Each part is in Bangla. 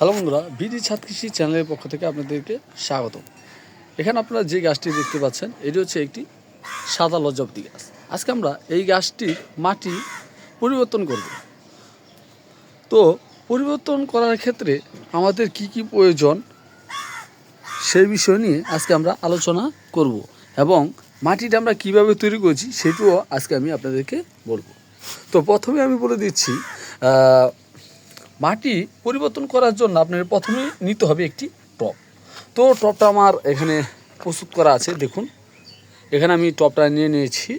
হ্যালো বন্ধুরা, বিডি ছাদ কৃষি চ্যানেলের পক্ষ থেকে আপনাদেরকে স্বাগত এখানে আপনারা যে গাছটি দেখতে পাচ্ছেন, এটি হচ্ছে একটি সাদা লজ্জাপতি গাছ। আজকে আমরা এই গাছটির মাটি পরিবর্তন করব। তো পরিবর্তন করার ক্ষেত্রে আমাদের কি কি প্রয়োজন সেই বিষয় নিয়ে আজকে আমরা আলোচনা করব এবং মাটিটা আমরা কীভাবে তৈরি করেছি সেটিও আজকে আমি আপনাদেরকে বলব। তো প্রথমে আমি বলে দিচ্ছি মাটি পরিবর্তন করার জন্য আপনার প্রথমে নিতে হবে একটি টপ তো টপটা আমার এখানে প্রস্তুত করা আছে, দেখুন। এখানে আমি টপটা নিয়ে নিয়েছি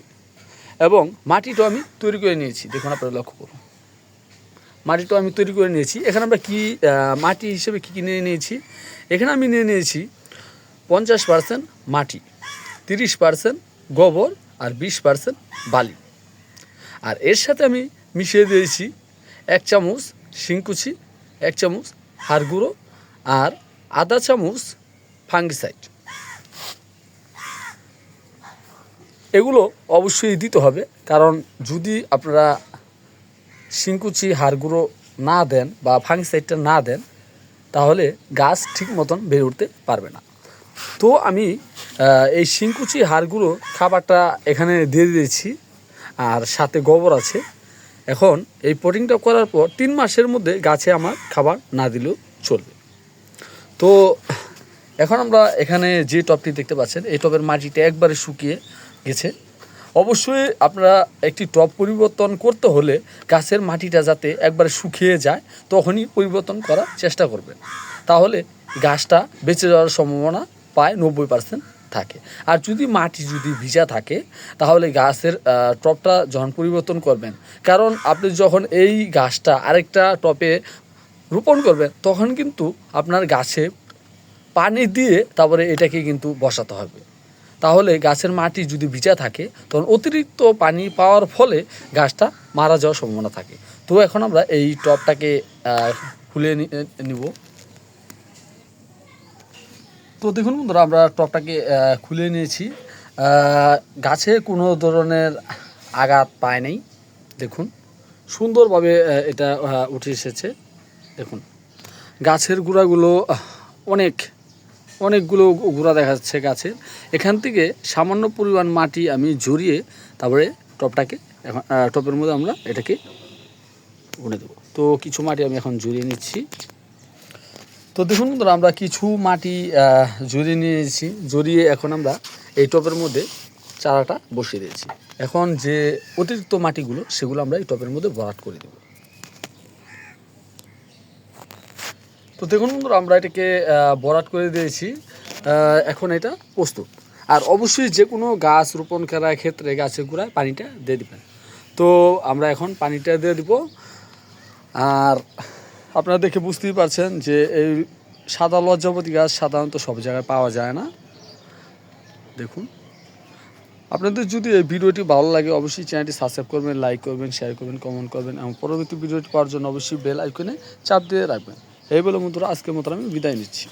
এবং মাটিটাও আমি তৈরি করে নিয়েছি, দেখুন আপনারা লক্ষ্য করুন। মাটিটাও আমি তৈরি করে নিয়েছি। এখানে আমরা কি মাটি হিসেবে কী কী নিয়ে নিয়েছি? এখানে আমি নিয়ে নিয়েছি পঞ্চাশ পার্সেন্ট মাটি, তিরিশ পার্সেন্ট গোবর আর বিশ পার্সেন্ট বালি। আর এর সাথে আমি মিশিয়ে দিয়েছি এক চামচ শিংকুচি, এক চামচ হাড় গুঁড়ো আর আধা চামচ ফাঙ্গিসাইড। এগুলো অবশ্যই দিতে হবে, কারণ যদি আপনারা শিংকুচি, হাড় গুঁড়ো না দেন বা ফাঙ্গিসাইডটা না দেন, তাহলে গাছ ঠিক মতন বেড়ে উঠতে পারবে না। তো আমি এই শিংকুচি হাড়গুলো খাবারটা এখানে দিয়ে দিয়েছি, আর সাথে গোবর আছে। এখন এই পটিংটা করার পর তিন মাসের মধ্যে গাছে আমার খাবার না দিলেও চলবে। তো এখন আমরা এখানে যে টপটি দেখতে পাচ্ছেন, এই টবের মাটিটা একবারে শুকিয়ে গেছে। অবশ্যই আপনারা একটি টপ পরিবর্তন করতে হলে গাছের মাটিটা যাতে একবারে শুকিয়ে যায়, তখনই পরিবর্তন করার চেষ্টা করবেন। তাহলে গাছটা বেঁচে যাওয়ার সম্ভাবনা পায় নব্বই পার্সেন্ট থাকে। আর যদি মাটি যদি ভিজা থাকে তাহলে গাছের টপটা যখন পরিবর্তন করবেন কারণ আপনি যখন এই গাছটা আরেকটা টপে রোপণ করবেন তখন কিন্তু আপনার গাছে পানি দিয়ে তারপরে এটাকে কিন্তু বসাতে হবে। তাহলে গাছের মাটি যদি ভিজা থাকে তখন অতিরিক্ত পানি পাওয়ার ফলে গাছটা মারা যাওয়ার সম্ভাবনা থাকে। তো এখন আমরা এই টবটাকে আহ, খুলে নিব। তো দেখুন বন্ধুরা আমরা টবটাকে আহ, খুলে নিয়েছি। গাছে কোনো ধরনের আঘাত পায় নাই। দেখুন সুন্দরভাবে এটা উঠে এসেছে। দেখুন গাছের গুঁড়াগুলো অনেক অনেকগুলো গুঁড়া দেখা যাচ্ছে গাছের। এখান থেকে সামান্য পরিমাণ মাটি আমি জড়িয়ে তারপরে টপটাকে এখন টপের মধ্যে আমরা এটাকে উড়ে দেবো। তো কিছু মাটি আমি এখন জড়িয়ে নিচ্ছি। তো দেখুন বন্ধুরা, আমরা কিছু মাটি জড়িয়ে নিয়েছি, জড়িয়ে এখন আমরা এই টপের মধ্যে চারাটা বসিয়ে দিয়েছি। এখন যে অতিরিক্ত মাটিগুলো, সেগুলো আমরা এই টপের মধ্যে ভরাট করে দেবো। তো দেখুন বন্ধুরা, আমরা এটাকে ভরাট করে দিয়েছি এখন এটা প্রস্তুত। আর অবশ্যই যে কোনো গাছ রোপণ করার ক্ষেত্রে গাছের গোড়ায় পানিটা দিয়ে দিবেন। তো আমরা এখন পানিটা দিয়ে দিব, আর আপনারা দেখে বুঝতেই পারছেন যে এই সাদা লজ্জাপতি গাছ সাধারণত সব জায়গায় পাওয়া যায় না। দেখুন। আপনাদের যদি এই ভিডিওটি ভালো লাগে, অবশ্যই চ্যানেলটি সাবস্ক্রাইব করবেন লাইক করবেন শেয়ার করবেন কমেন্ট করবেন এবং পরবর্তী ভিডিওটি পাওয়ার জন্য অবশ্যই বেল আইকনে চাপ দিয়ে রাখবেন। এই বলে বন্ধুরা, আজকের মতো আমি বিদায় নিচ্ছি।